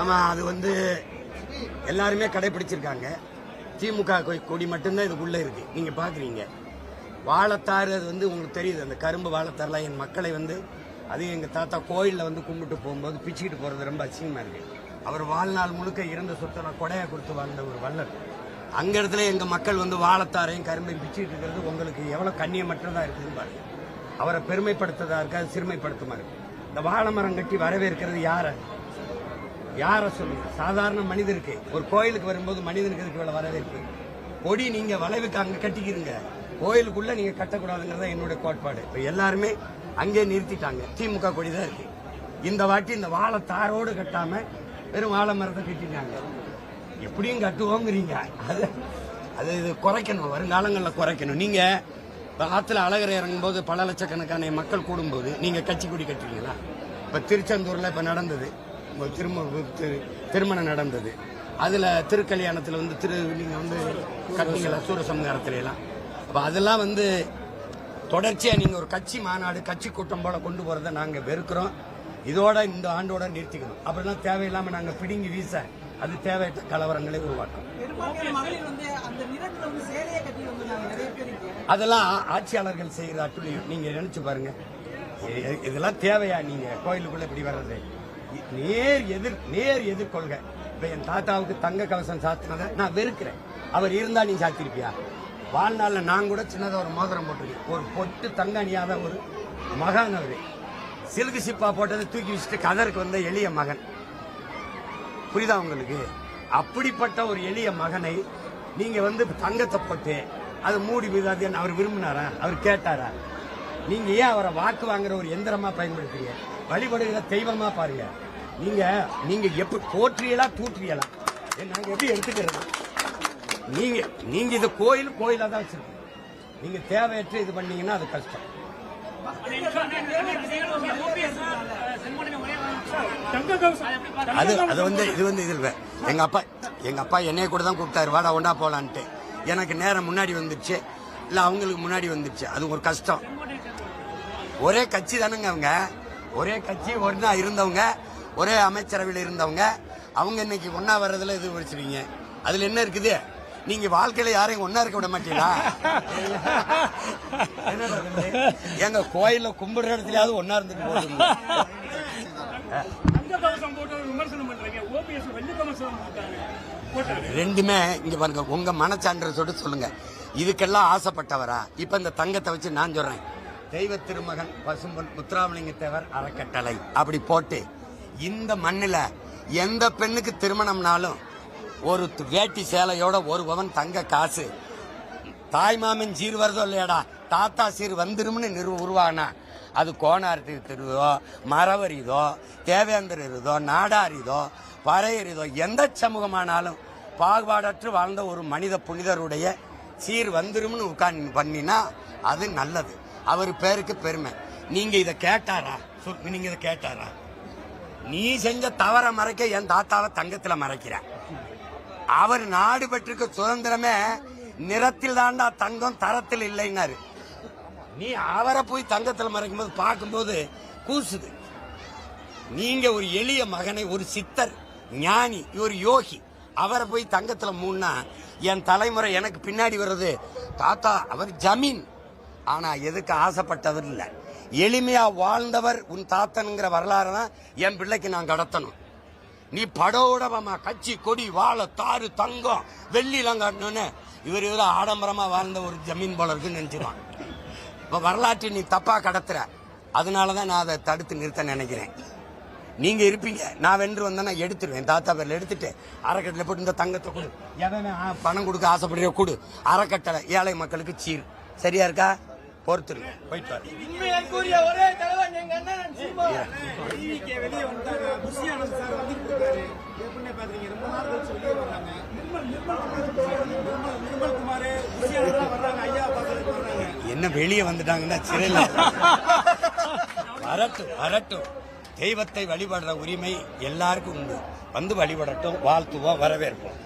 ஆமாம் ஆமா அது வந்து எல்லாருமே கடைபிடிச்சிருக்காங்க திமுக கொடி மட்டும்தான் இதுக்குள்ள இருக்கு. நீங்க பாக்குறீங்க. வாழைத்தாறு அது வந்து உங்களுக்கு தெரியுது. அந்த கரும்பு வாழைத்தாறுலாம் என் மக்களை வந்து அது எங்க தாத்தா கோயிலில் வந்து கும்பிட்டு போகும்போது பிச்சுக்கிட்டு போறது ரொம்ப அசிங்கமா இருக்கு. அவர் வாழ்நாள் முழுக்க இருந்த சொத்தை கொடையை கொடுத்து வாழ்ந்த ஒரு வல்லர் அங்க இடத்துல எங்க மக்கள் வந்து வாழைத்தாரையும் கரும்பையும் பிச்சுக்கிட்டு இருக்கிறது உங்களுக்கு எவ்வளவு கண்ணியமற்றதா இருக்குதுன்னு பாருங்க. அவரை பெருமைப்படுத்ததா இருக்கா அது சிறுமைப்படுத்துமா இருக்கு? இந்த வாழை மரம் கட்டி வரவேற்கிறது யாரை? யார சொல்லுங்க? சாதாரண மனிதருக்கு. ஒரு கோயிலுக்கு வரும்போது மனிதனுக்கு இருக்கு இவ்வளவு வரவேற்பு? கொடி நீங்க வளைவுக்கு அங்க கட்டிக்கிறீங்க கோயிலுக்குள்ள நீங்க கட்டக்கூடாதுங்கிறத என்னுடைய கோட்பாடு. இப்ப எல்லாருமே அங்கே நிறுத்திட்டாங்க. திமுக கொடி தான் இருக்கு. இந்த வாட்டி இந்த வாழை தாரோடு கட்டாம வெறும் வாழை மரத்தை கட்டிட்டாங்க. எப்படியும் கட்டுவோங்கிறீங்க. அது அது இது குறைக்கணும். வருங்காலங்களில் குறைக்கணும். நீங்கள் ஆற்றுல ஆத்துல அழகரை இறங்கும் போது பல லட்சக்கணக்கான மக்கள் கூடும்போது நீங்கள் கட்சி கொடி கட்டுறீங்களா இப்போ திருச்செந்தூரில் இப்போ நடந்தது. திரும திரு- திருமணம் நடந்தது. அதில் திருக்கல்யாணத்தில் வந்து திரு நீங்கள் வந்து கட்டிங்களா சூர எல்லாம் அப்போ அதெல்லாம் வந்து தொடர்ச்சியாக நீங்கள் ஒரு கட்சி மாநாடு கட்சி கூட்டம் போல கொண்டு போகிறத நாங்கள் வெறுக்கிறோம். இதோட இந்த ஆண்டோட நிறுத்திக்கணும். அப்படிலாம் தேவையில்லாமல் நாங்கள் பிடுங்கி வீச அது தேவையற்ற கலவரங்களை உருவாக்கும். அதெல்லாம் ஆட்சியாளர்கள் செய்கிற அட்டுழியம். நீங்க நினைச்சு பாருங்க. இதெல்லாம் தேவையா நீங்க? கோயிலுக்குள்ள இப்படி வர்றது. நேர் எதிர் நேர் எதிர்கொள்க. இப்ப என் தாத்தாவுக்கு தங்க கவசம் சாத்தினதை நான் வெறுக்கிறேன். அவர் இருந்தா நீ சாத்திருப்பியா? வாழ்நாள்ல நான் கூட சின்னதா ஒரு மோதிரம் போட்டிருக்கேன். ஒரு பொட்டு தங்க அணியாத ஒரு மகன் அவரு. சிலுக்கு சிப்பா போட்டதை தூக்கி வச்சுட்டு கதருக்கு வந்த எளிய மகன். புரியுதா உங்களுக்கு? அப்படிப்பட்ட ஒரு எளிய மகனை நீங்க வந்து தங்கத்தை போட்டு அதை மூடி விதாது அவர் விரும்பினாரா? அவர் கேட்டாரா? நீங்க ஏன் அவரை வாக்கு வாங்குற ஒரு எந்திரமா பயன்படுத்துறீங்க? வழிபடுகிற தெய்வமா பாருங்க. நீங்க நீங்க எப்படி போற்றியலா தூற்றியலா? நாங்க எப்படி எடுத்துக்கிறது? நீங்க நீங்க இது கோயில் கோயிலா தான் வச்சிருக்கீங்க. நீங்க தேவையற்ற இது பண்ணீங்கன்னா அது கஷ்டம். அது அது வந்து இது வந்து இதில் வே- எங்க அப்பா எங்க அப்பா என்னைய கூட தான் கூப்பிட்டாரு. வாடா ஒண்டா போலான்ட்டு. எனக்கு நேரம் முன்னாடி வந்துருச்சு. இல்ல அவங்களுக்கு முன்னாடி வந்துருச்சு. அது ஒரு கஷ்டம். ஒரே கட்சி தானுங்க அவங்க. ஒரே கட்சி ஒன்றா இருந்தவங்க. ஒரே அமைச்சரவையில் இருந்தவங்க. அவங்க இன்னைக்கு ஒன்னா வர்றதுல இது வச்சிருக்கீங்க அதுல என்ன இருக்குது? நீங்க வாழ்க்கையில யாரையும் ஒன்னா இருக்க விட மாட்டீங்களா? எங்க கோயில்ல கும்பிடுற இடத்துலயாவது ஒன்னா இருந்துட்டு தங்க கவசம் போட்டு விமர்சனம் பண்றீங்க. ஓபிஎஸ் வெள்ளி கவசம் போட்டாங்க ரெண்டுமே இங்க பாருங்க உங்க மனச்சான்றதோட சொல்லுங்க. இதுக்கெல்லாம் ஆசைப்பட்டவரா? இப்ப இந்த தங்கத்தை வச்சு நான் சொல்றேன். தெய்வ திருமகன் பசும்பொன் முத்துராமலிங்க தேவர் அறக்கட்டளை. அப்படி போட்டு இந்த மண்ணில் எந்த பெண்ணுக்கு திருமணம்னாலும் ஒரு வேட்டி சேலையோட ஒரு பவன் தங்க காசு. தாய்மாமன் சீர் வருதோ இல்லையாடா? தாத்தா சீர் வந்துரும்னு நிறு உருவானா? அது கோணார்த்தி திருதோ மரவரிதோ தேவேந்தர் இருதோ நாடாரிதோ பறையரிதோ எந்த சமூகமானாலும் பாகுபாடற்று வாழ்ந்த ஒரு மனித புனிதருடைய சீர் வந்துரும்னு உட்கார்ந்து பண்ணினா அது நல்லது. அவர் பேருக்கு பெருமை. நீங்க இதை கேட்டாரா? நீங்க இதை கேட்டாரா? நீ செஞ்ச தவற மறைக்க என் தாத்தாவை தங்கத்துல மறைக்கிற. அவர் நாடு பெற்றிருக்க சுதந்திரமே நிறத்தில் தாண்டா தங்கம் தரத்தில் இல்லைன்னாரு. நீ அவரை போய் தங்கத்தில் மறைக்கும் போது பார்க்கும்போது கூசுது. நீங்க ஒரு எளிய மகனை ஒரு சித்தர் ஞானி ஒரு யோகி அவரை போய் தங்கத்தில் மூணா என் தலைமுறை எனக்கு பின்னாடி வர்றது தாத்தா அவர் ஜமீன். ஆனால் எதுக்கு ஆசைப்பட்டவர் இல்லை. எளிமையாக வாழ்ந்தவர் உன் தாத்தனுங்கிற வரலாறு தான் என் பிள்ளைக்கு நான் கடத்தணும். நீ படோடவமா கட்சி கொடி வாழை தாறு தங்கம் வெள்ளிலாம் காட்டணும்னு இவர் இவர் ஆடம்பரமாக வாழ்ந்த ஒரு ஜமீன் போல இருக்குன்னு நினைச்சிருவான் இப்ப வரலாற்றை நீ தப்பா கடத்துற. அதனாலதான் நான் அதை தடுத்து நிறுத்த நினைக்கிறேன். நீங்க இருப்பீங்க. நான் வென்று வந்தேன்னா எடுத்துருவேன். தாத்தா பேர்ல எடுத்துட்டு அறக்கட்டளை போட்டு இந்த தங்கத்தை கொடு. எவன் பணம் கொடுக்க ஆசைப்படுறியோ கொடு. அறக்கட்டளை ஏழை மக்களுக்கு சீர். சரியா இருக்கா? பொறுத்துருங்க போயிட்டு. என்ன வெளியே வந்துட்டாங்கன்னா சிறையில் வரட்டும் வரட்டும். தெய்வத்தை வழிபடுற உரிமை எல்லாருக்கும் உண்டு. வந்து வழிபடட்டும் வாழ்த்துவோம் வரவேற்போம்.